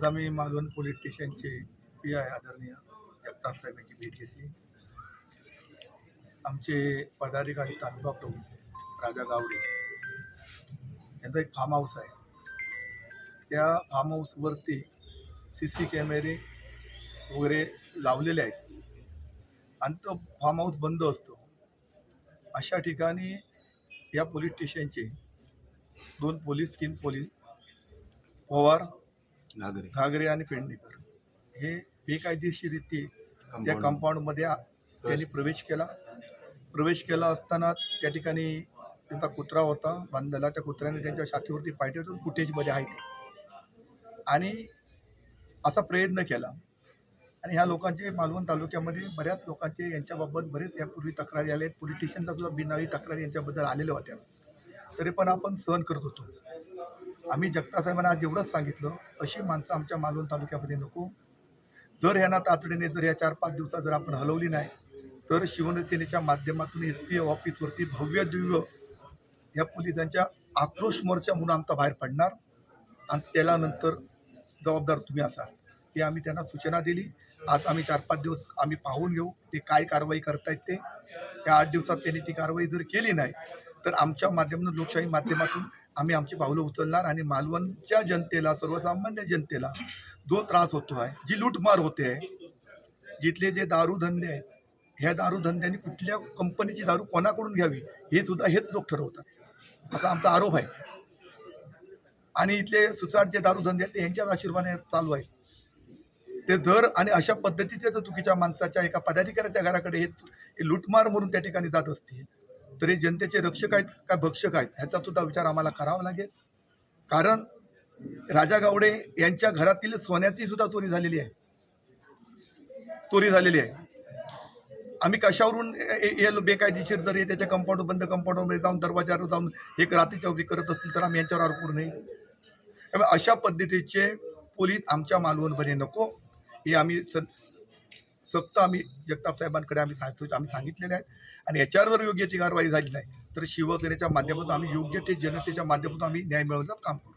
आता मी माधवन पोलीस स्टेशनचे पी आय आदरणीय जगताप साहेबांची भेट घेतली. आमचे पदाधिकारी तालुका प्रमुख राजा गावडे यांचा एक फार्म हाऊस आहे. त्या फार्म हाऊसवरती सी सी कॅमेरे वगैरे लावलेले आहेत. आणि तो फार्म हाऊस बंद असतो. अशा ठिकाणी या पोलीस स्टेशनचे दोन पोलीस तीन पोलीस पवार घागरे. घागरे आणि पेडणेकर हे बेकायदेशीरित्या त्या. कंपाऊंडमध्ये त्यांनी प्रवेश केला. प्रवेश केला असताना त्या ठिकाणी त्यांचा कुत्रा होता बांधलेला. त्या कुत्र्याने त्यांच्या छातीवरती ठेवतो फुटेजमध्ये आहे ते. आणि असा प्रयत्न केला. आणि ह्या लोकांचे मालवण तालुक्यामध्ये बऱ्याच लोकांचे यांच्याबाबत बरेच यापूर्वी तक्रारी आल्या आहेत पोलीस स्टेशनला सुद्धा बिनावी तक्रारी यांच्याबद्दल आलेल्या होत्या. तरी पण आपण सहन करत होतो. आम्ही जगतासाहेबांना आज एवढंच सांगितलं अशी माणसं आमच्या मालवण तालुक्यामध्ये नको. जर ह्यांना तातडीने जर या चार पाच दिवसात जर आपण हलवली नाही तर शिवसेनेच्या माध्यमातून एस पी ऑफिसवरती भव्य दिव्य या पोलिसांच्या आक्रोश मोर्चा म्हणून आमचा बाहेर पडणार आणि त्याला नंतर जबाबदार तुम्ही असाल हे आम्ही त्यांना सूचना दिली. आज आम्ही चार पाच दिवस आम्ही पाहून घेऊ ते काय कारवाई करतायत ते. त्या आठ दिवसात त्यांनी ती कारवाई जर केली नाही तर आमच्या माध्यमातून लोकशाही माध्यमातून आम्ही आमची पावलं उचलणार आणि मालवणच्या जनतेला सर्वसामान्य जनतेला जो त्रास होतो आहे जी लूटमार होते आहे जिथले जे दारू धंदे आहेत ह्या दारूधंद्यांनी कुठल्या कंपनीची दारू कोणाकडून घ्यावी हे सुद्धा हेच लोक ठरवतात. असा आमचा आरोप आहे. आणि इथले सुसाट जे दारू धंदे आहेत ते यांच्याच आशीर्वादाने चालू आहे. ते जर आणि अशा पद्धतीचे जर चुकीच्या माणसाच्या एका पदाधिकाऱ्याच्या घराकडे हे लूटमार म्हणून त्या ठिकाणी जात असतील तरी जनतेचे रक्षक आहेत काय भक्षक आहेत ह्याचा सुद्धा विचार आम्हाला करावा लागेल. कारण राजा गावडे यांच्या घरातील सोन्याची सुद्धा चोरी झालेली आहे. चोरी झालेली आहे. आम्ही कशावरून हे- बेकायदेशीर जर हे त्याच्या कंपाऊंड बंद कंपाऊंडमध्ये जाऊन दरवाजावर जाऊन एक रात्री चौकी करत असतील तर आम्ही यांच्यावर आरोप नाही त्यामुळे अशा पद्धतीचे पोलीस आमच्या मालवणपणे नको. हे आम्ही सक्त आम्ही जगताप साहेबांकडे आम्ही सांगतो आम्ही सांगितलेले आहे. आणि याच्यावर जर योग्य ती कारवाई झाली नाही तर शिवसेनेच्या माध्यमातून आम्ही योग्य ते जनतेच्या माध्यमातून आम्ही न्याय मिळवण्याचं काम करू.